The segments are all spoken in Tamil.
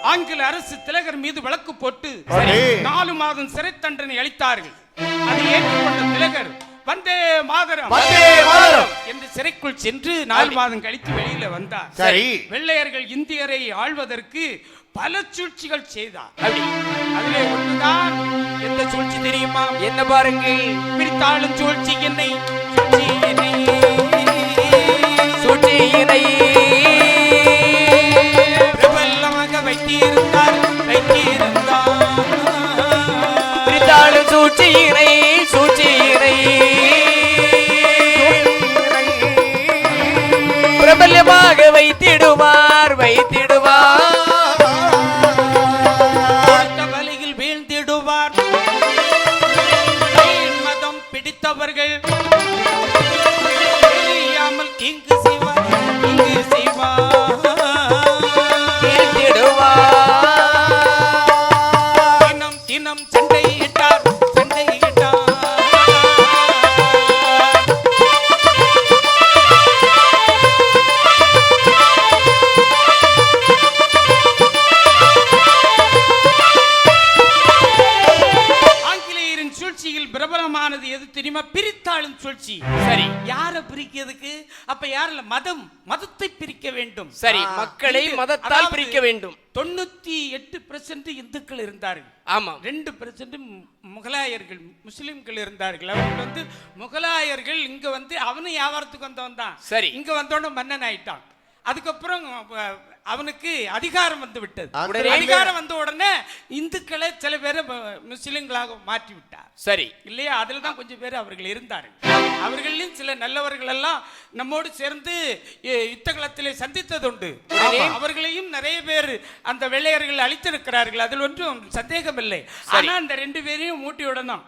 ஆங்கில அரசு திலகர் மீது வழக்கு போட்டு. நாலு மாதம் சிறை தண்டனை அளித்தார்கள். அதை ஏற்றுக்கொண்ட திலகர் வந்தே மாதரம். என்று சிறைக்குள் சென்று நாலு மாதம் கழித்து வெளியில வந்தார். சரி. வெள்ளையர்கள் இந்தியரை ஆள்வதற்கு பல சூழ்ச்சிகள் செய்தார். அதிலே ஒன்றுதான் எந்த சூழ்ச்சி தெரியுமா? என்ன பாருங்கள். பிரித்தாளும் என்னை சூழ்ச்சி என்னை thinking சரி மக்களை மதத்தால் பிரிக்க வேண்டும். தொண்ணூத்தி எட்டு பெர்சென்ட் இந்துக்கள் இருந்தார்கள். ஆமாம். ரெண்டு பெர்சென்ட் முகலாயர்கள் முஸ்லிம்கள் இருந்தார்கள். அவர்கள் வந்து முகலாயர்கள் இங்க வந்து அவனும் வியாபாரத்துக்கு வந்தவன் தான் சரி. இங்க வந்தோடனே மன்னன் ஆயிட்டான் அதுக்கப்புறம் அவனுக்கு அதிகாரம் வந்து விட்டது. அதிகாரம் வந்த உடனே இந்துக்களை சில பேரை முஸ்லிம்களாக மாற்றி விட்டார். சரி. இல்லையா? அதுல தான் கொஞ்சம் பேர் அவர்கள் இருந்தார்கள். அவர்களிலும் சில நல்லவர்கள் எல்லாம் நம்மோடு சேர்ந்து யுத்த களத்திலே சந்தித்ததுண்டு. ஆமா, அவர்களையும் நிறைய பேர் அந்த வெள்ளையர்கள் அழித்திருக்கிறார்கள். அதில் ஒன்றும் சந்தேகம் இல்லை ஆனா அந்த ரெண்டு பேரையும் மூட்டி விடணும்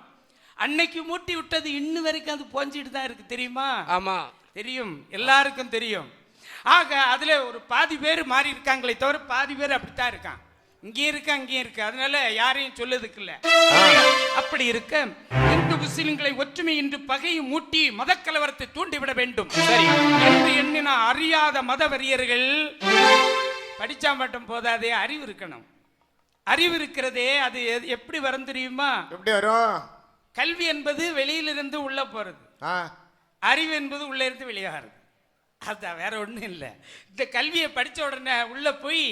அன்னைக்கு மூட்டி விட்டது இன்னும் வரைக்கும் அது போஞ்சிட்டு தான் இருக்கு. தெரியுமா? ஆமா. தெரியும். எல்லாருக்கும் தெரியும். ஆக அதுல ஒரு பாதி பேர் மாறி இருக்காங்களே தவிர பாதி பேர் அப்படித்தான் இருக்கான். இங்கேயும் இருக்கு அங்கேயும் இருக்கு. அதனால யாரையும் சொல்லதுக்கு இல்ல அப்படி இருக்க இந்து முஸ்லிம்களை ஒற்றுமை இன்று பகையை மூட்டி மதக்கலவரத்தை தூண்டிவிட வேண்டும். சரி. என்று எண்ணின அறியாத மத வெறியர்கள் படிச்சா மட்டும் போதாதே அறிவு இருக்கணும். அறிவு இருக்கிறதே அது எப்படி வரும் தெரியுமா? எப்படி வரும்? கல்வி என்பது வெளியிலிருந்து உள்ள போறது. அறிவு என்பது உள்ளே இருந்து வெளியாகிறது அதான் வேற ஒன்றும் இல்லை. இந்த கல்வியை படித்த உடனே உள்ள போய்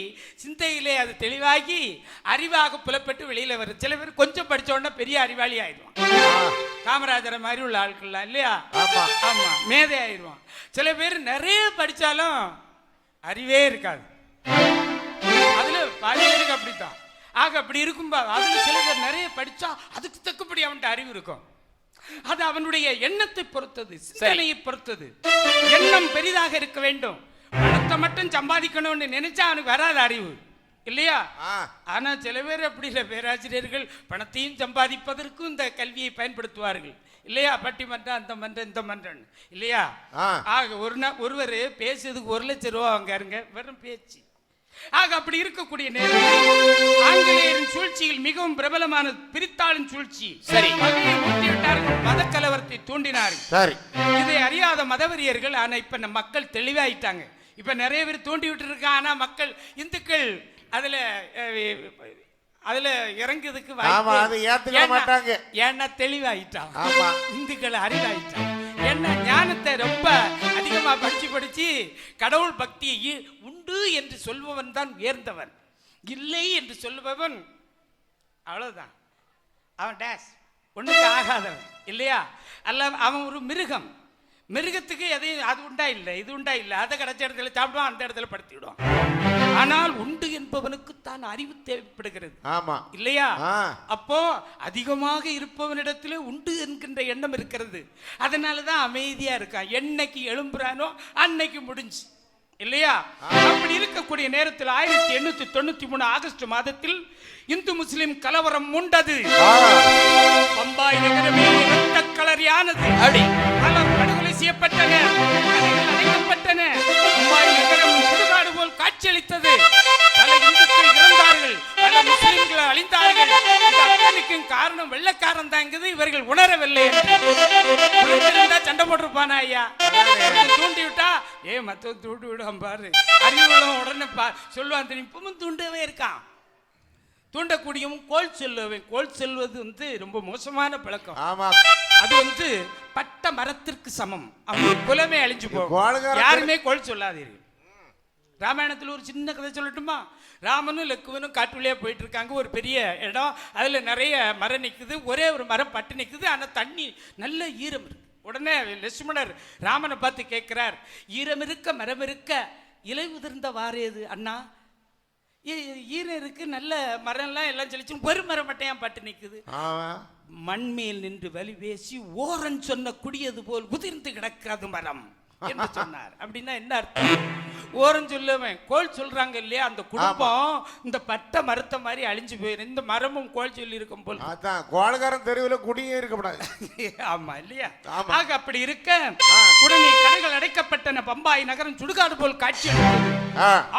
சிந்தையிலே அது தெளிவாகி அறிவாக புலப்பட்டு வெளியில வரும் சில பேர் கொஞ்சம் படிச்ச உடனே பெரிய அறிவாளி ஆயிடுவான் காமராஜரை மாதிரி உள்ள ஆட்கள்லாம் இல்லையா? ஆமா. ஆமா மேதை ஆயிடுவான் சில பேர் நிறைய படிச்சாலும் அறிவே இருக்காது. அதுல பாதி பேருக்கு அப்படித்தான். ஆக அப்படி இருக்கும்போது அதுல சில பேர் நிறைய படிச்சா அதுக்கு தக்கபடி அவன்கிட்ட அறிவு இருக்கும். அது அவனுடைய எண்ணத்தை பொறுத்தது சிந்தனையை பொறுத்தது. எண்ணம் பெரிதாக இருக்க வேண்டும். பணத்தை மட்டும் சம்பாதிக்கணும்னு நினைச்சா அவனுக்கு வராது அறிவு. இல்லையா. ஆனா சில பேர் அப்படி இல்லை. பேராசிரியர்கள் பணத்தையும் சம்பாதிப்பதற்கும் இந்த கல்வியை பயன்படுத்துவார்கள். இல்லையா? பட்டிமன்றம் அந்த மன்றம் இந்த மன்றம் இல்லையா. ஆக ஒரு நாள் ஒருவர் பேசுறதுக்கு ஒரு லட்சம் ரூபா வாங்காருங்க வெறும் பேச்சு. ஆக அப்படி இருக்கக்கூடிய சூழ்ச்சியில் மிகவும் பிரபலமான பிரித்தாளின் சூழ்ச்சி. சரி. பகையை ஊட்டிவிட்டார்கள் மத கலவரத்தை தூண்டினார்கள் சரி. இதை அறியாத மதவெறியர்கள் ஆனா இப்ப நம்ம மக்கள் தெளிவாயிட்டாங்க. இப்ப நிறைய பேர் தூண்டி விட்டு இருக்காங்க ஆனா மக்கள் இந்துக்கள் அதுல அதுல இறங்குறதுக்கு ஏத்துக்க மாட்டாங்க. ஏன்னா தெளிவாயிட்டான் ஆமா. இந்துக்கள் அறிவாயிட்டான் என்ன ஞானத்தை ரொம்ப அதிகமா படிச்சு படிச்சு கடவுள் பக்தியை உண்டு என்று சொல்பவன் தான் உயர்ந்தவன். இல்லை என்று சொல்லுபவன் அவ்வளவுதான். அவன் டேஷ் ஒண்ணுக்கு ஆகாதவன். இல்லையா? அல்ல அவன் ஒரு மிருகம். மிருகத்துக்கு எதையும் அது உண்டா இல்லை இது உண்டா இல்லை. அதை கிடைச்ச இடத்துல சாப்பிடுவான் அந்த இடத்துல படுத்திவிடுவான் ஆனால் உண்டு என்பவனுக்கு தான் அறிவு தேவைப்படுகிறது. ஆமா. இல்லையா. அப்போ அதிகமாக இருப்பவனிடத்திலே உண்டு என்கின்ற எண்ணம் இருக்கிறது. அதனால தான் அமைதியா இருக்கான். என்னைக்கு எழும்புறானோ அன்னைக்கு முடிஞ்சு. இல்லையா? அப்படி இருக்கக்கூடிய நேரத்தில் ஆயிரத்தி எண்ணூத்தி தொண்ணூத்தி மூணு ஆகஸ்ட் மாதத்தில் இந்து முஸ்லிம் கலவரம் உண்டது. பம்பாய் நகரமே இரத்த கலரியானது. அப்படி பலர் படுகொலை செய்யப்பட்டன. அடைக்கப்பட்டன. பம்பாய் நகரம் சுடுகாடு போல் காட்சியளித்தது. பல முஸ்லிம்கள் அழிந்தார்கள். காரணம் வெள்ளைக்காரன் தாங்குது இவர்கள் உணரவில்லை சண்டை போட்டிருப்பானா ஐயா. தூண்டி விட்டா ஏ மத்தவன் தூண்டி விடுவான் பாரு. அறிவுள்ளவன் உடனே பா சொல்லுவான் தெரியும் இப்பவும் தூண்டவே இருக்கான். தூண்டக்கூடியவன் கோல் செல்லுவன். கோல் செல்வது வந்து ரொம்ப மோசமான பழக்கம். ஆமா. அது வந்து பட்ட மரத்திற்கு சமம். அவன் குலமே அழிஞ்சு போகும். யாருமே கோல் சொல்லாதீர்கள். ராமாயணத்தில் ஒரு சின்ன கதை சொல்லட்டுமா? ராமனும் லக்குவனும் காட்டுக்குள்ளேயே போயிட்டு இருக்காங்க. ஒரு பெரிய இடம். அதில் நிறைய மரம் நிற்குது ஒரே ஒரு மரம் பட்டு நிற்குது ஆனால் தண்ணி நல்ல ஈரம் இருக்கு. உடனே லட்சுமணர் ராமனை பார்த்து கேட்கிறார் ஈரம் இருக்க மரம் இருக்க இலை உதிர்ந்த வாரேது அண்ணா? ஈரம் இருக்கு நல்ல மரம்லாம் எல்லாம் செழிச்சு ஒரு மரம் மட்டும் ஏன் பட்டு நிற்குது மண்மேல் நின்று வலி பேசி ஓரன் சொன்ன குடியது போல் உதிர்ந்து கிடக்கிறது மரம். என்று சொன்னார். அப்படின்னா என்ன அர்த்தம்? ஓரன் சொல்லுவேன். கோல் சொல்றாங்க இல்லையா? அந்த குடும்பம் இந்த பட்டை மரத்தை மாதிரி அழிஞ்சு போயிடும் இந்த மரமும் கோல் சொல்லி இருக்கும் போல். அதான் கோளுகாரன் தெருவுல குடியே இருக்கக்கூடாது. ஆமா இல்லையா. ஆக அப்படி இருக்க உடனே கடைகள் அடைக்கப்பட்டன. பம்பாய் நகரம் சுடுகாடு போல் காட்சி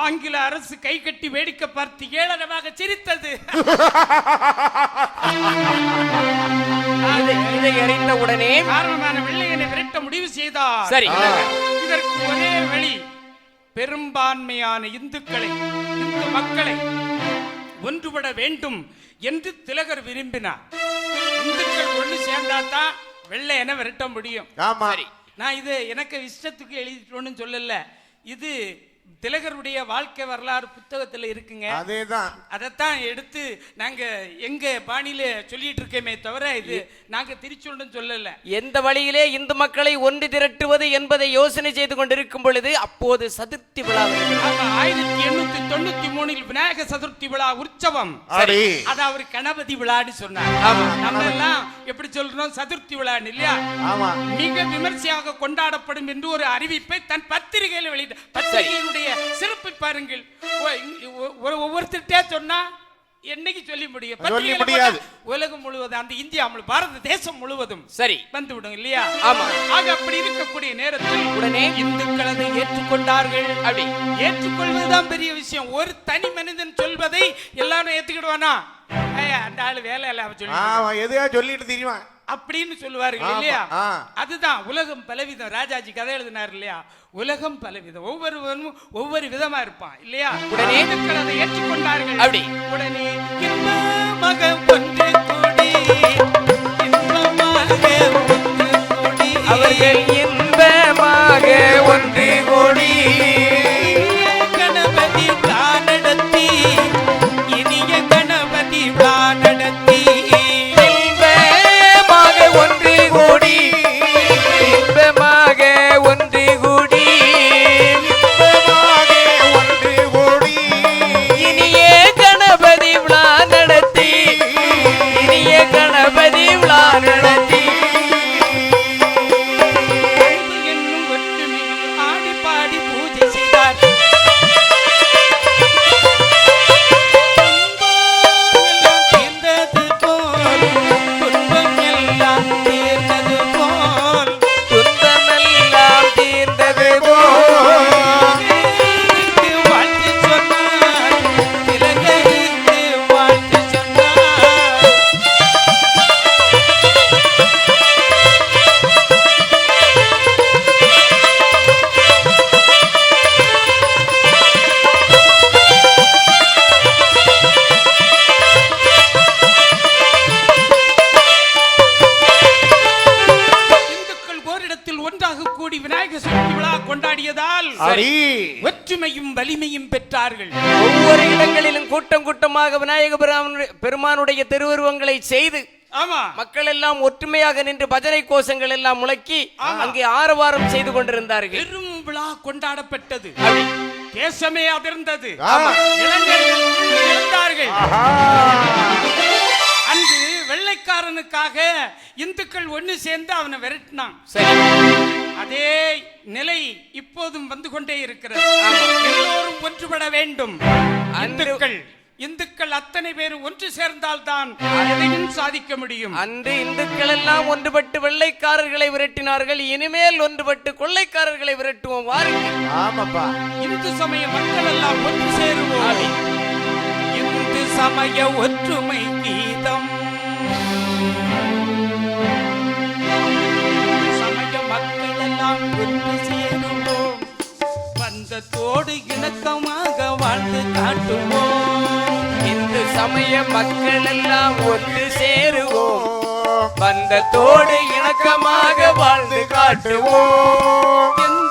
ஆங்கில அரசு கை கட்டி வேடிக்கை பார்த்து ஏளனமாக சிரித்தது. இதை அறிந்த உடனே காரணமான வெள்ளையனை விரட்ட முடிவு செய்தார். சரி. இதற்கு ஒரே வழி பெரும்பான்மையான இந்துக்களை இந்து மக்களை ஒன்றுபட வேண்டும் என்று திலகர் விரும்பினார். இந்துக்கள் ஒன்று சேர்ந்தாதான் வெள்ளையனை விரட்ட முடியும். நான் இது எனக்கு இஷ்டத்துக்கு எழுதிட்டோன்னு சொல்லல. இது திலகருடைய வாழ்க்கை வரலாறு புத்தகத்துல இருக்குங்க. அதேதான். அதைத்தான் எடுத்து நாங்க எங்க பாணியில சொல்லிட்டு இருக்கேமே தவிர இது நாங்க திருச்சொல்லுன்னு சொல்லல. எந்த வழியிலே இந்து மக்களை ஒன்று திரட்டுவது என்பதை யோசனை செய்து கொண்டிருக்கும் பொழுது அப்போது சதுர்த்தி விழா ஆயிரத்தி எண்ணூத்தி தொண்ணூத்தி மூணில் விநாயக சதுர்த்தி விழா உற்சவம். அது அவர் கணபதி விழான்னு சொன்னார். நம்ம எல்லாம் எப்படி சொல்றோம்? சதுர்த்தி விழான்னு இல்லையா? மிக விமர்சையாக கொண்டாடப்படும் என்று ஒரு அறிவிப்பை தன் பத்திரிகையில் வெளியிட்ட பத்திரிகையினுடைய சிறப்பை பாருங்கள். ஒவ்வொருத்தர்கிட்டே சொன்னா என்னைக்கு சொல்லி முடியும்? சொல்லி முடியாது. உலகம் முழுவதும் அந்த இந்தியா பாரத தேசம் முழுவதும் சரி. வந்து விடும் இல்லையா? ஆமா. ஆக அப்படி இருக்கக்கூடிய நேரத்தில் உடனே இந்துக்கள் அதை ஏற்றுக்கொண்டார்கள். அப்படி. ஏற்றுக்கொள்வதுதான் பெரிய விஷயம். ஒரு தனி மனிதன் சொல்வதை எல்லாரும் ஏத்துக்கிடுவானா? அந்த ஆளு வேலை இல்ல அவன் சொல்லி எதையா சொல்லிட்டு தெரியுமா அப்படின்னு சொல்லுவார்கள் இல்லையா. அதுதான் உலகம் பலவிதம் ராஜாஜி கதை எழுதினார் இல்லையா உலகம் பலவிதம் ஒவ்வொருவரும் ஒவ்வொரு விதமா இருப்பான் இல்லையா உடனே? அதை ஏற்றுக்கொண்டார்கள் அப்படி. உடனே இன்பமாக ஒன்று கூடி அவர்கள் ஒற்றுமையும் வலிமையும் பெற்றார்கள். ஒவ்வொரு இடங்களிலும் கூட்டம் கூட்டமாக விநாயக பெருமானுடைய- திருவுருவங்களை செய்து ஆமா. மக்கள் எல்லாம் ஒற்றுமையாக நின்று பஜனை கோஷங்கள் எல்லாம் முழக்கி அங்கே ஆரவாரம் செய்து கொண்டிருந்தார்கள். பெரும் விழா கொண்டாடப்பட்டது. தேசமே அதிர்ந்தது. இளைஞர்கள் அன்று வெள்ளைக்காரனுக்காக இந்துக்கள் ஒண்ணு சேர்ந்து அவனை விரட்டினான். சரி. அதே நிலை இப்போதும் வந்து கொண்டே இருக்கிறது. எல்லோரும் ஒன்றுபட வேண்டும். இந்துக்கள் இந்துக்கள் அத்தனை பேரும் ஒன்று சேர்ந்தால்தான் எதையும் சாதிக்க முடியும். அன்று இந்துக்கள் எல்லாம் ஒன்றுபட்டு வெள்ளைக்காரர்களை விரட்டினார்கள். இனிமேல் ஒன்றுபட்டு கொள்ளைக்காரர்களை விரட்டுவோம். வாருங்கள். ஆமாப்பா. இந்து சமய மக்கள் எல்லாம் ஒன்று சேருவோம். இந்து சமய ஒற்றுமை கீதம். சமய மக்கள் எல்லாம் ஒன்று சேருவோம். பந்தத்தோடு இணக்கமாக வாழ்ந்து காட்டுவோம். இந்து சமய மக்கள் எல்லாம் ஒன்று சேருவோம். பந்தத்தோடு இணக்கமாக வாழ்ந்து காட்டுவோம்.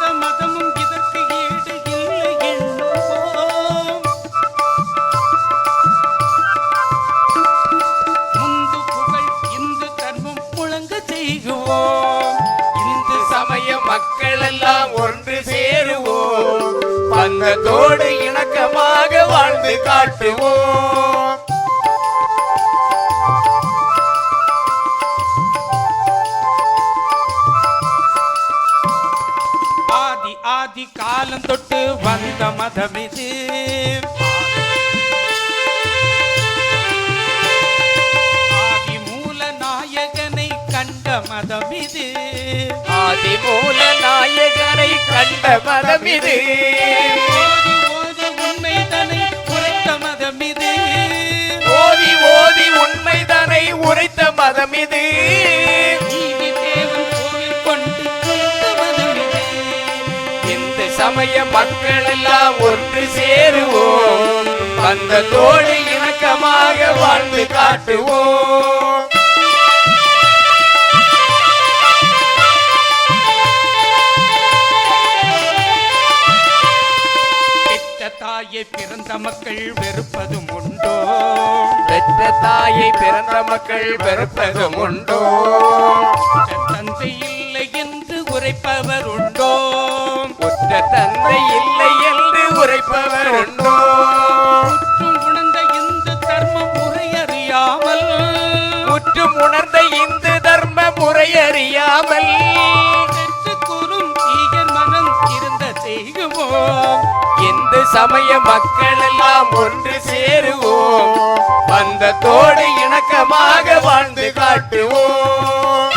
பந்தத்தோடு இணக்கமாக வாழ்ந்து காட்டுவோம். ஆதி ஆதி காலம் தொட்டு வந்த மதம் இது. ஆதி மூல நாயகனை கண்ட மதம் இது. ஆதிமூல நாயகனை கண்ட மதம் இது ஓதி உண்மை தனை உரைத்த மதம் இது ஓதி ஓதி உண்மைதனை உரைத்த மதம் இது சமய மக்கள் எல்லாம் ஒன்று சேருவோம். பந்தத்தோடு இணக்கமாக வாழ்ந்து காட்டுவோம். பிறந்த மக்கள் வெறுப்பதும் உண்டோ? பெற்ற தாயை பிறந்த மக்கள் வெறுப்பதும் உண்டோ? தந்தை இல்லை என்று உரைப்பவர் உண்டோ? உற்ற தந்தை இல்லை என்று உரைப்பவர் உண்டோ? உணர்ந்த இந்து தர்மம் முறையறியாமல் முற்றும் உணர்ந்த இந்து தர்ம முறையறியாமல் இந்து சமய மக்கள் எல்லாம் ஒன்று சேருவோம். பந்தத்தோடு இணக்கமாக வாழ்ந்து காட்டுவோம்.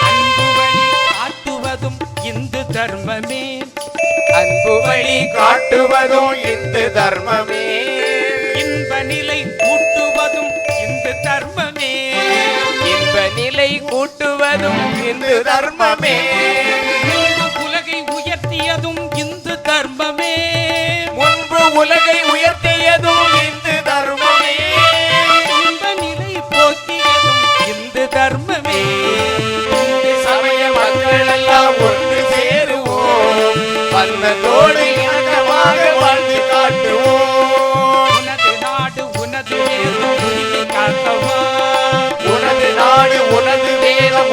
அன்பு வழி காட்டுவதும் இந்து தர்மமே. அன்பு வழி காட்டுவதும் இந்து தர்மமே. கூட்டுவதும் இந்து தர்மமே. உலகை உயர்த்தியதும் இந்து தர்மமே. முன்பு உலகை உயர்த்தியதும்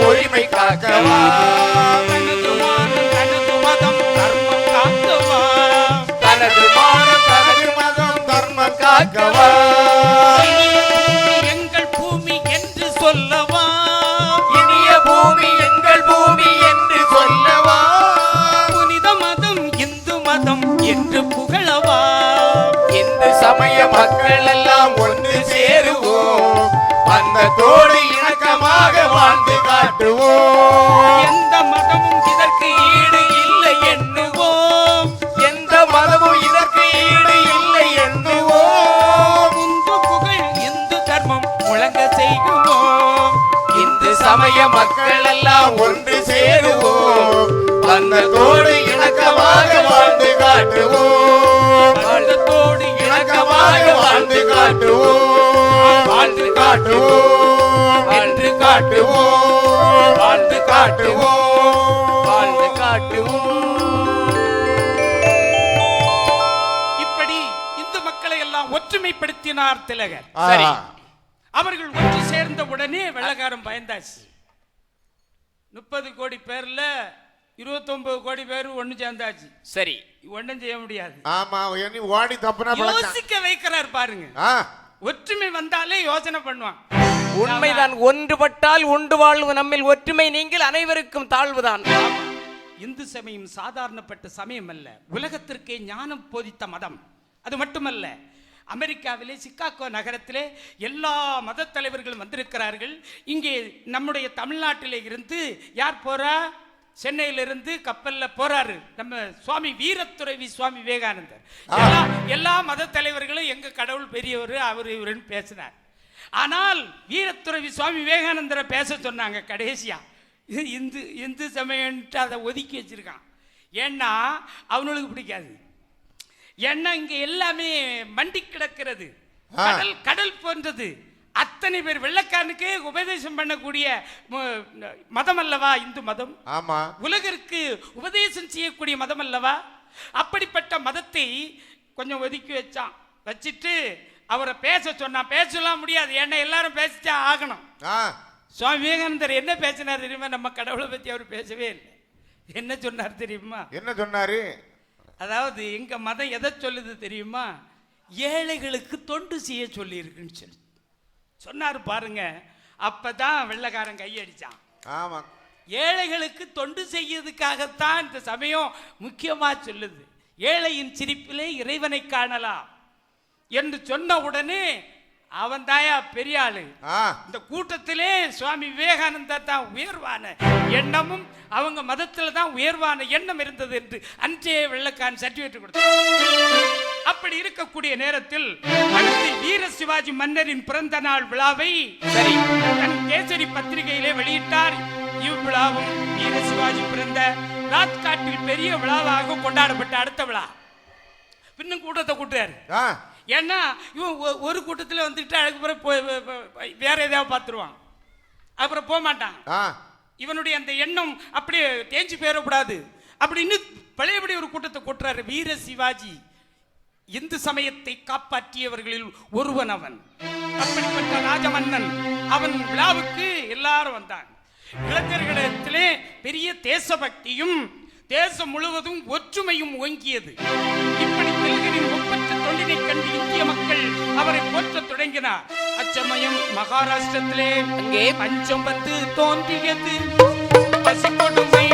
உரிமை காக்கவா தனது மானம் தனது மதம் தர்மம் எங்கள் பூமி என்று சொல்லவா? இனிய பூமி எங்கள் பூமி என்று சொல்லவா? புனித மதம் இந்து மதம் என்று புகழவா? இந்து சமய மக்கள் எல்லாம் ஒன்று சேருவோம். பந்தத்தோடு இணக்கமாக எல்லாம் ஒன்று சேருவோம். பந்தத்தோடு இணக்கமாக வாழ்ந்து காட்டுவோம். வாழ்த்தோடு இணக்கமாக வாழ்ந்து காட்டுவோம். வாழ்ந்து காட்டுவோம். என்று காட்டுவோம். வாழ்ந்து காட்டுவோம். வாழ்ந்து காட்டுவோம். இப்படி இந்து மக்களை எல்லாம் ஒற்றுமைப்படுத்தினார் திலகர். அவர்கள் ஒன்று சேர்ந்த உடனே வெள்ளக்காரன் பயந்தாச்சு. முப்பது கோடி பேர்ல இருபத்தொன்பது கோடி பேர் ஒண்ணு சேர்ந்தாச்சு. சரி. ஒண்ணும் செய்ய முடியாது. ஆமா ஓடி தப்புனா யோசிக்க வைக்கிறார் பாருங்க. ஆ. ஒற்றுமை வந்தாலே யோசனை பண்ணுவான். உண்மைதான் ஒன்றுபட்டால் உண்டு வாழ்வு நம்மில் ஒற்றுமை நீங்கள் அனைவருக்கும் தாழ்வுதான். இந்து சமயம் சாதாரணப்பட்ட சமயம் அல்ல. உலகத்திற்கே ஞானம் போதித்த மதம். அது மட்டுமல்ல அமெரிக்காவிலே சிக்காகோ நகரத்திலே எல்லா மத தலைவர்களும் வந்திருக்கிறார்கள். இங்கே நம்முடைய தமிழ்நாட்டிலே இருந்து யார் போறா? சென்னையிலிருந்து கப்பல்ல போறாரு. நம்ம சுவாமி வீரத்துறவி சுவாமி விவேகானந்தர். எல்லா எல்லா மத தலைவர்களும் எங்க கடவுள் பெரியவர் அவர் இவருன்னு பேசினார். ஆனால் வீரத்துறவி சுவாமி விவேகானந்தரை பேச சொன்னாங்க கடைசியா. இந்து இந்து சமயம்ன்ட்டு அதை ஒதுக்கி வச்சிருக்கான். ஏன்னா அவனுக்கு பிடிக்காது. ஏன்னா இங்க எல்லாமே மண்டி கிடக்கிறது. கடல் கடல் போன்றது. அத்தனை பேர் வெள்ளக்காரனுக்கு உபதேசம் பண்ணக்கூடிய மதம் அல்லவா இந்து மதம்? ஆமா. உலகிற்கு உபதேசம் செய்யக்கூடிய மதம் அல்லவா? அப்படிப்பட்ட மதத்தை கொஞ்சம் ஒதுக்கி வச்சான். வச்சுட்டு அவரை பேச சொன்னான். பேசலாம் முடியாது. ஏன்னா எல்லாரும் பேசித்தான் ஆகணும். சுவாமி விவேகானந்தர் என்ன பேசினார் தெரியுமா? நம்ம கடவுளை பத்தி அவர் பேசவே இல்லை. என்ன சொன்னார் தெரியுமா? என்ன சொன்னாரு? அதாவது எங்க மதம் எதை சொல்லுது தெரியுமா? ஏழைகளுக்கு தொண்டு செய்ய சொல்லி இருக்குன்னு சொல்லி. சொன்னார் பாருங்க. அப்பதான் வெள்ளைக்காரன் கையடிச்சான். ஆமா. ஏழைகளுக்கு தொண்டு செய்யறதுக்காகத்தான் இந்த சமயம் முக்கியமா சொல்லுது. ஏழையின் சிரிப்பிலே இறைவனை காணலாம். என்று சொன்ன உடனே அவன் தாயா பெரிய ஆளு. இந்த கூட்டத்திலே சுவாமி விவேகானந்தர் தான் உயர்வான எண்ணமும் அவங்க மதத்துல தான் உயர்வான எண்ணம் இருந்தது என்று அன்றே வெள்ளக்காரன் சர்டிபிகேட் கொடுத்தார் அப்படி இருக்கக்கூடிய நேரத்தில் அடுத்து வீர சிவாஜி மன்னரின் பிறந்த நாள் விழாவை சரி தன் கேசரி பத்திரிகையிலே வெளியிட்டார். இவ்விழாவும் வீர சிவாஜி பிறந்த ராத்காட்டில் பெரிய விழாவாக கொண்டாடப்பட்ட அடுத்த விழா. பின்னும் கூட்டத்தை கூட்டுறாரு. ஏன்னா இவன் ஒரு கூட்டத்தில் வந்துட்டு அதுக்கு பிறகு போய் போ- போ- வேற ஏதாவது பார்த்துருவான் அப்புறம் போக மாட்டான். இவனுடைய அந்த எண்ணம் அப்படியே தேஞ்சு போயிடக்கூடாது. அப்படின்னு பழையபடி ஒரு கூட்டத்தை கூட்டுறாரு வீர சிவாஜி. இந்து சமயத்தை காப்பாற்றியவர்களில் ஒருவன் அவன். அப்படிப்பட்ட ராஜமன்னன். அவன் விழாவுக்கு எல்லாரும் வந்தாங்க இளைஞர்களிடத்திலே பெரிய தேசபக்தியும் தேசம் முழுவதும் ஒற்றுமையும் ஓங்கியது. இப்படி தெலுங்கரின் தொண்டினை கண்டு இந்திய மக்கள் அவரை போற்றத் தொடங்கினார். அச்சமயம் மகாராஷ்டிரத்திலே அங்கே? பஞ்சம் வந்து தோன்றியது. பசி கொடுமை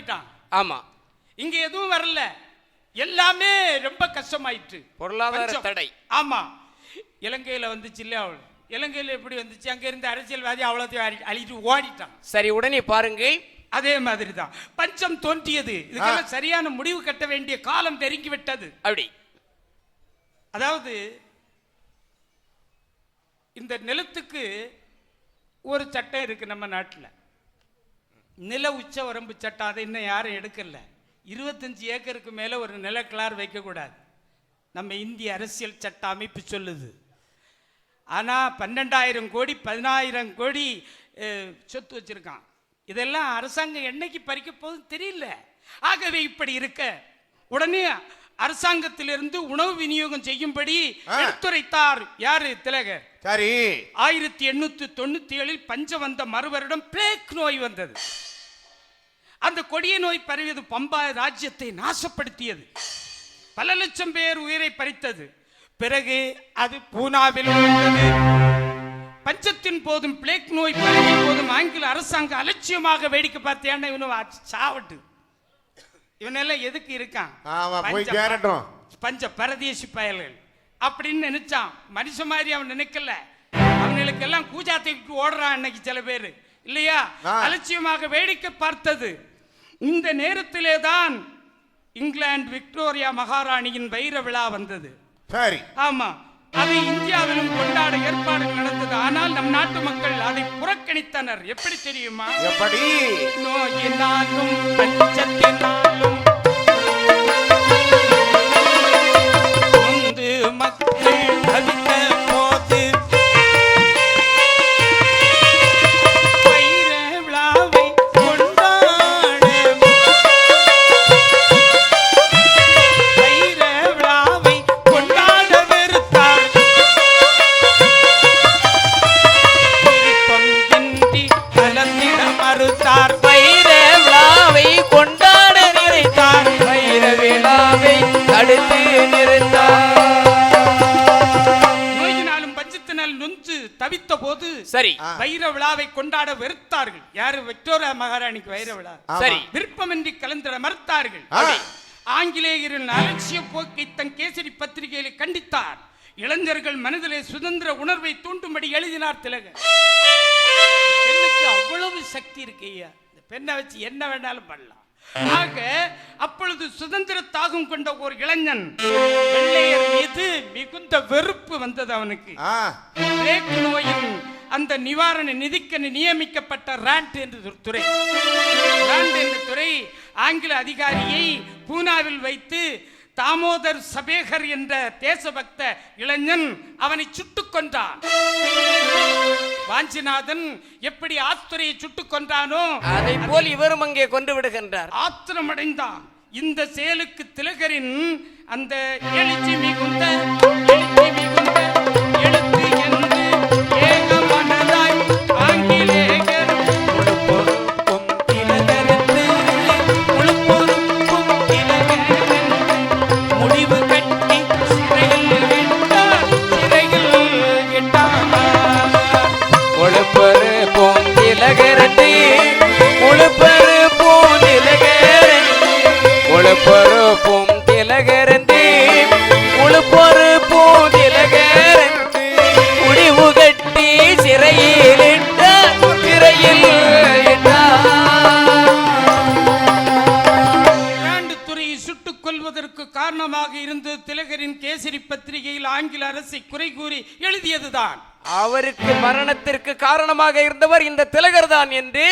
பண்ணிட்டான். ஆமா. இங்க எதுவும் வரல. எல்லாமே ரொம்ப கஷ்டமாயிற்று. பொருளாதார. தடை. ஆமா. இலங்கையில வந்துச்சு இல்லையா அவள்? இலங்கையில எப்படி வந்துச்சு? அங்க இருந்த அரசியல்வாதி அவ்வளோத்தையும் அழி- அழிட்டு ஓடிட்டான். சரி உடனே பாருங்கள் அதே மாதிரி தான் பஞ்சம் தோன்றியது. இதுக்கெல்லாம் சரியான முடிவு கட்ட வேண்டிய காலம் நெருங்கி விட்டது அப்படி. அதாவது இந்த நிலத்துக்கு ஒரு சட்டம் இருக்கு நம்ம நாட்டில். நில உச்ச வரம்பு சட்டம் அதை இன்னும் யாரும் எடுக்கல. இருபத்தஞ்சி ஏக்கருக்கு மேலே ஒரு நிலக்கிளார் வைக்கக்கூடாது. நம்ம இந்திய அரசியல் சட்ட அமைப்பு சொல்லுது. ஆனால் பன்னெண்டாயிரம் கோடி பதினாயிரம் கோடி சொத்து வச்சுருக்கான். இதெல்லாம் அரசாங்கம் என்னைக்கு பறிக்க போகுதுன்னு தெரியல. ஆகவே இப்படி இருக்க. உடனே அரசாங்கத்திலிருந்து உணவு விநியோகம் செய்யும்படி. எடுத்துரைத்தார். யாரு திலகர் சரி. ஆயிரத்தி எண்ணூத்தி தொண்ணூத்தி ஏழில் பஞ்சம் வந்த மறுவருடம் பிளேக் நோய் வந்தது. அந்த கொடிய நோய் பரவியது பம்பா ராஜ்யத்தை நாசப்படுத்தியது. பல லட்சம் பேர் உயிரை பறித்தது. பிறகு அது பூனாவில் பஞ்சத்தின் போதும் பிளேக் நோய் பரவிய போதும் ஆங்கில அரசாங்கம் அலட்சியமாக வேடிக்கை பார்த்தேன்னா இவனு சாவட்டு. இவனெல்லாம் எதுக்கு இருக்கான்? ஆமா போய் பஞ்ச- பரதேசி பயல்கள். அப்படின்னு நினைச்சான். மனுஷ மாதிரி அவன் நினைக்கல. அவனுக்கு எல்லாம் கூஜா தூக்கிட்டு ஓடுறான் இன்னைக்கு சில பேர். இல்லையா. அலட்சியமாக வேடிக்கை பார்த்தது. இந்த நேரத்திலே தான் இங்கிலாந்து விக்டோரியா மகாராணியின் வைர விழா வந்தது. சரி. ஆமா. அதை இந்தியாவிலும் கொண்டாட ஏற்பாடு நடந்தது. ஆனால் நம் நாட்டு மக்கள் அதை புறக்கணித்தனர். எப்படி தெரியுமா? எப்படி? நோயினாலும் பஞ்சத்தினாலும் மக்கள் விருப்பமின்றி கலந்திட மறுத்தார்கள். ஆங்கிலேயரின் அலட்சிய போக்கை தன் கேசரி பத்திரிகையில் கண்டித்தார். இளைஞர்கள் மனதிலே சுதந்திர உணர்வை தூண்டும்படி எழுதினார் திலகர் பெண்ணுக்கு அவ்வளவு சக்தி இருக்கு ஐயா. இந்த பெண்ணை வச்சு என்ன வேணாலும் பண்ணலாம். ஆக அப்பொழுது சுதந்திர தாகம் கொண்ட ஒரு இளைஞன் வெள்ளையர் மீது மிகுந்த வெறுப்பு வந்தது அவனுக்கு. நோயின் அந்த நிவாரண நிதிக்கு நியமிக்கப்பட்ட ராண்ட் என்ற துறை. ராண்ட் என்ற துறை ஆங்கில அதிகாரியை பூனாவில் வைத்து தாமோதர் சபேகர் என்ற தேசபக்த இளைஞன் அவனை சுட்டுக் கொன்றான். வாஞ்சிநாதன் எப்படி ஆத்துரையை சுட்டுக் கொன்றானோ அதை போல் இவரும் அங்கே கொண்டு விடுகின்றார். ஆத்திரமடைந்தான். இந்த செயலுக்கு திலகரின் அந்த எழுச்சி மிகுந்த எழுச்சி அவருக்கு மரணத்திற்கு காரணமாக இருந்தவர் இந்த திலகர் தான் என்று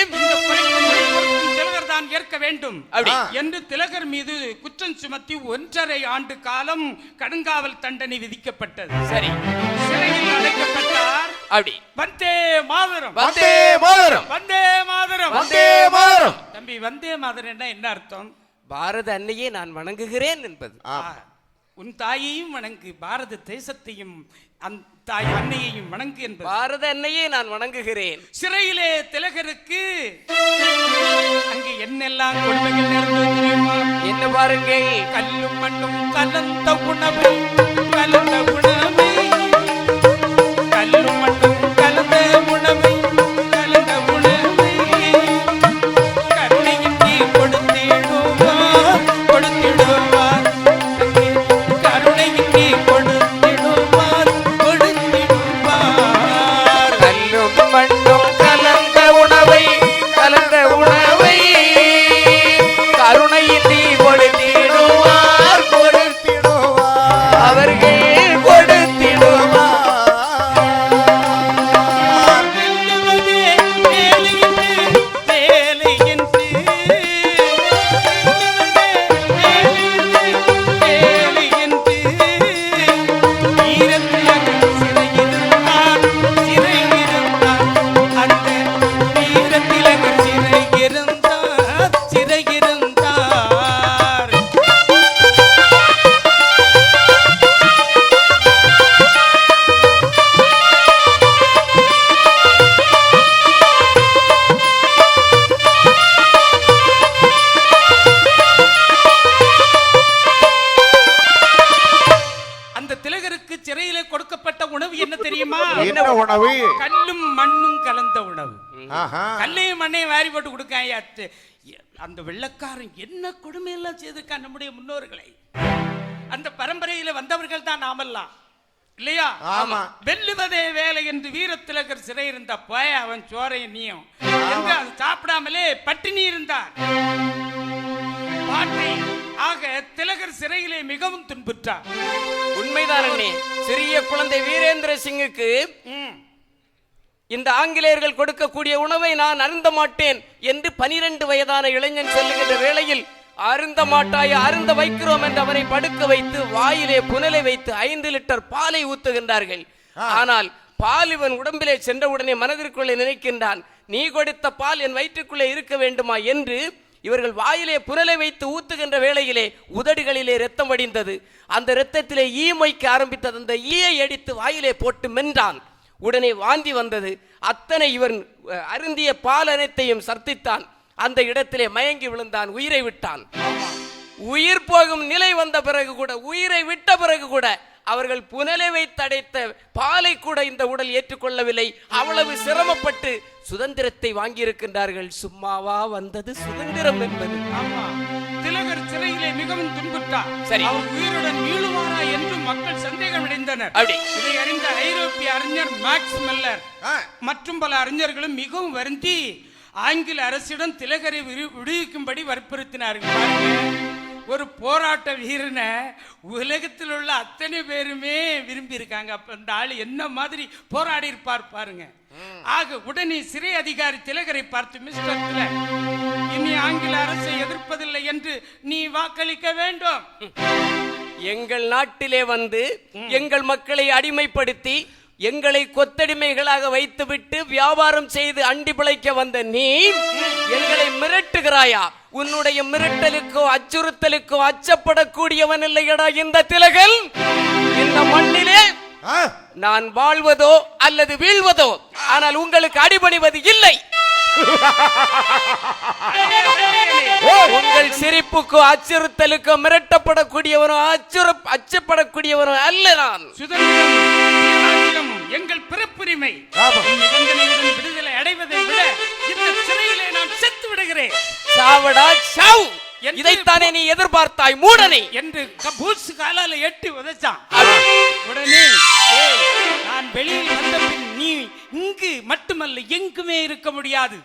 திலகர் தான் ஏற்க வேண்டும். அப்படி. என்று திலகர் மீது குற்றம் சுமத்தி ஒன்றரை ஆண்டு காலம் கடுங்காவல் தண்டனை விதிக்கப்பட்டது. சரி. சிறையில் அடைக்கப்பட்டார். அப்படி. வந்தே மாதரம். வந்தே மாதரம். வந்தே மாதரம். வந்தே மாதரம். தம்பி வந்தே மாதரம் என்ன அர்த்தம்? பாரத அன்னையை நான் வணங்குகிறேன் என்பது. உன் தாயையும் வணங்கு பாரத தேசத்தையும் அந்த தாய் அன்னையையும் வணங்கு என்பது. பாரத அன்னையை நான் வணங்குகிறேன். சிறையிலே திலகருக்கு அங்கே என்னெல்லாம் கொடுமைகள் நடந்தது என்ன பாருங்கள். கல்லும் மண்ணும் கலந்த உணவு கலந்த உணவு. கல்லும் மண்ணும் என்ன கொடுமையெல்லாம் செய்திருக்கான் நம்முடைய முன்னோர்களை? அந்த பரம்பரையில வந்தவர்கள் தான் நாமெல்லாம் இல்லையா? ஆமா. வெல்லுவதே வேலை என்று வீரத்திலகர் சிறை இருந்த போய அவன் சோரையும் நீயும். சாப்பிடாமலே பட்டினி இருந்தார். பாட்டி ஆக திலகர் சிறையிலே மிகவும் துன்புற்றார். உண்மைதான். சிறிய குழந்தை வீரேந்திர சிங்குக்கு. இந்த ஆங்கிலேயர்கள் கொடுக்கக்கூடிய உணவை நான் அருந்த மாட்டேன் என்று பனிரெண்டு வயதான இளைஞன் சொல்லுகின்ற வேளையில் அருந்த மாட்டாய் அருந்த வைக்கிறோம் என்று அவரை படுக்க வைத்து வாயிலே புனலை வைத்து ஐந்து லிட்டர் பாலை ஊத்துகின்றார்கள். ஆனால் பால் இவன் உடம்பிலே சென்றவுடனே மனதிற்குள்ளே நினைக்கின்றான் நீ கொடுத்த பால் என் வயிற்றுக்குள்ளே இருக்க வேண்டுமா? என்று இவர்கள் வாயிலே புனலை வைத்து ஊத்துகின்ற வேளையிலே உதடுகளிலே ரத்தம் வடிந்தது. அந்த இரத்தத்திலே ஈ மொய்க்க ஆரம்பித்தது. அந்த ஈயை அடித்து வாயிலே போட்டு மென்றான். உடனே வாந்தி வந்தது. அத்தனை இவன் அஹ், அருந்திய பால் அனைத்தையும் சர்த்தித்தான். அந்த இடத்திலே மயங்கி விழுந்தான் உயிரை விட்டான். உயிர் போகும் நிலை வந்த பிறகு கூட உயிரை விட்ட பிறகு கூட அவர்கள் புனலை தடைத்த பாலை கூட இந்த உடல் ஏற்றுக்கொள்ளவில்லை. அவ்வளவு சிரமப்பட்டு சுதந்திரத்தை வாங்கியிருக்கின்றார்கள். சும்மாவா வந்தது சுதந்திரம் என்பது. ஆமா திலகர் சிறையிலே மிகவும் துன்புற்றார் சரி. அவர் உயிருடன் மீளுவாரா என்று மக்கள் சந்தேகம் அடைந்தனர் அப்படி. இதை அறிந்த ஐரோப்பிய அறிஞர் மேக்ஸ் மெல்லர். மற்றும் பல அறிஞர்களும் மிகவும் வருந்தி ஆங்கில அரசிடம் திலகரை விடுவிக்கும்படி வற்புறுத்தினார்கள் ஒரு போராட்ட வீரனை உலகத்தில் உள்ள அத்தனை பேருமே விரும்பி இருக்காங்க அப்ப இந்த ஆள் என்ன மாதிரி போராடி இருப்பார் பாருங்க. ஆக உடனே சிறை அதிகாரி திலகரை பார்த்து மிஸ்டர் திலக் இனி ஆங்கில அரசை எதிர்ப்பதில்லை என்று நீ வாக்களிக்க வேண்டும். எங்கள் நாட்டிலே வந்து எங்கள் மக்களை அடிமைப்படுத்தி எங்களை கொத்தடிமைகளாக வைத்துவிட்டு வியாபாரம் செய்து அண்டி பிழைக்க வந்த நீ எங்களை மிரட்டுகிறாயா? உன்னுடைய மிரட்டலுக்கோ அச்சுறுத்தலுக்கோ அச்சப்படக்கூடியவன் இல்லையடா இந்த திலகல் இந்த மண்ணிலே? நான் வாழ்வதோ அல்லது வீழ்வதோ? ஆனால் உங்களுக்கு அடிபணிவது இல்லை. உங்கள் சிரிப்புக்கோ அச்சுறுத்தலுக்கோ மிரட்டப்படக்கூடியவனோ அச்சுறு அச்சப்படக்கூடியவனோ அல்ல நான். சுதந்திரம் எங்கள் பிறப்புரிமை. நிபந்தனையுடன் விடுதலை அடைவதை விட இந்த சிறையிலே நான் செத்து விடுகிறேன். சாவடா சாவு. இதைத்தானே நீ எதிர்பார்த்தாய் மூடனை. என்று கபூஸ் காலால எட்டி உதைச்சான். உடனே "ஏய், நான் வெளியில் வந்த பின் நீ இங்கு மட்டுமல்ல எங்குமே இருக்க முடியாது.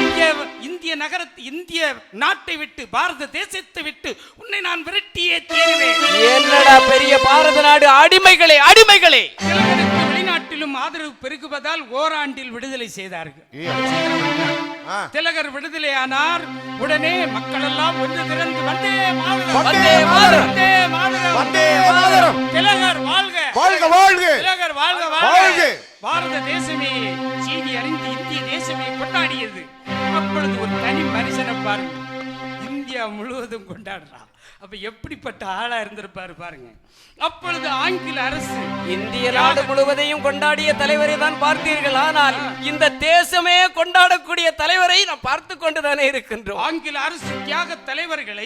இந்திய இந்திய நகரத்து இந்திய நாட்டை விட்டு பாரத தேசத்தை விட்டு உன்னை நான் விரட்டியே தீருவேன். என்னடா பெரிய பாரத நாடு? அடிமைகளே அடிமைகளே! வெளிநாட்டிலும் ஆதரவு பெருகுவதால் ஓராண்டில் விடுதலை செய்தார்கள். திலகர் விடுதலையானார். உடனே மக்கள் எல்லாம் ஒன்று திரண்டு வந்தே மாதரம். திலகர் வாழ்க! வாழ்க வாழ்க! திலகர் வாழ்க வாழ்க. வாழ்க! பாரத தேசமே செய்தி அறிந்து இந்திய தேசமே கொண்டாடியது. அப்பொழுது ஒரு தனி மனுஷனை பாருங்க. இந்தியா முழுவதும் கொண்டாடுறான். அப்ப எப்படிப்பட்ட ஆளா இருந்திருப்பாரு பாருங்க. அப்பொழுது ஆங்கில அரசு இந்திய நாடு முழுவதையும் கொண்டாடிய தலைவரை தான் பார்த்தீர்கள். ஆனால் இந்த தேசமே கொண்டாடக்கூடிய தலைவரை நாம் பார்த்து கொண்டுதானே இருக்கின்றோம். ஆங்கில அரசு தியாக தலைவர்களை